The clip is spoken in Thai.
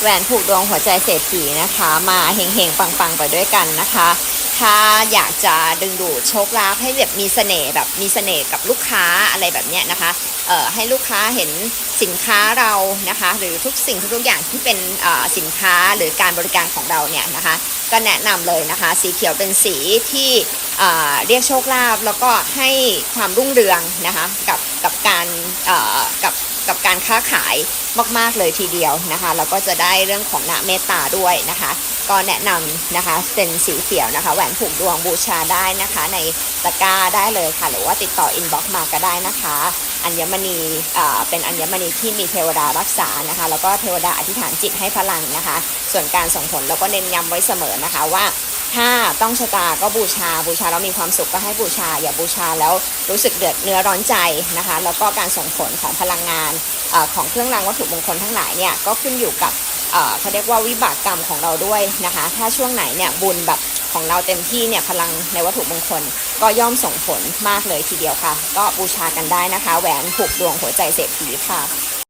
แหวนผูกดวงหัวใจเศรษฐีนะคะ มาเฮงๆปังๆไปด้วยกันนะคะ ถ้าอยากจะดึงดูดโชคลาภให้แบบมีเสน่ห์แบบมีเสน่ห์กับลูกค้าอะไรแบบเนี้ยนะคะเอ่อให้ลูกค้าเห็นสินค้าเรานะคะ หรือทุกสิ่งทุกๆอย่างที่เป็นเอ่อสินค้าหรือการบริการของเราเนี่ยนะคะ ก็แนะนำเลยนะคะ สีเขียวเป็นสีที่เอ่อเรียกโชคลาภแล้วก็ให้ความรุ่งเรืองนะคะกับกับการเอ่อกับ กับการค้าขายมาก ๆ เลยทีเดียวนะคะแล้วก็จะได้เรื่องของณเมตตาด้วยนะคะ ก็แนะนำนะคะเป็นสีเขียวนะคะแหวนผูกดวงบูชาได้นะคะ ในตะกร้าได้เลยค่ะ หรือว่าติดต่ออินบ็อกซ์มาก็ได้นะคะ อัญมณีอ่อเป็นอัญมณีที่มีเทวดารักษานะคะ แล้วก็เทวดาอธิษฐานจิตให้พลังนะคะ ส่วนการส่งผลเราก็เน้นย้ำไว้เสมอนะคะว่า ถ้าต้องชะตาก็บูชาบูชาแล้วมีความสุขก็ให้บูชา อย่าบูชาแล้วรู้สึกเดือดเนื้อร้อนใจนะคะ แล้วก็การส่งผลของพลังงานอของเครื่องรางวัตถุมงคลทั้งหลายเนี่ยก็ขึ้นอยู่กับเขาเรียกว่าวิบากกรรมของเราด้วยนะคะ ถ้าช่วงไหนเนี่ยบุญแบบของเราเต็มที่เนี่ยพลังในวัตถุมงคล ก็ย่อมส่งผลมากเลยทีเดียวค่ะ ก็บูชากันได้นะคะ แหวนผูกดวงหัวใจเศรษฐีค่ะ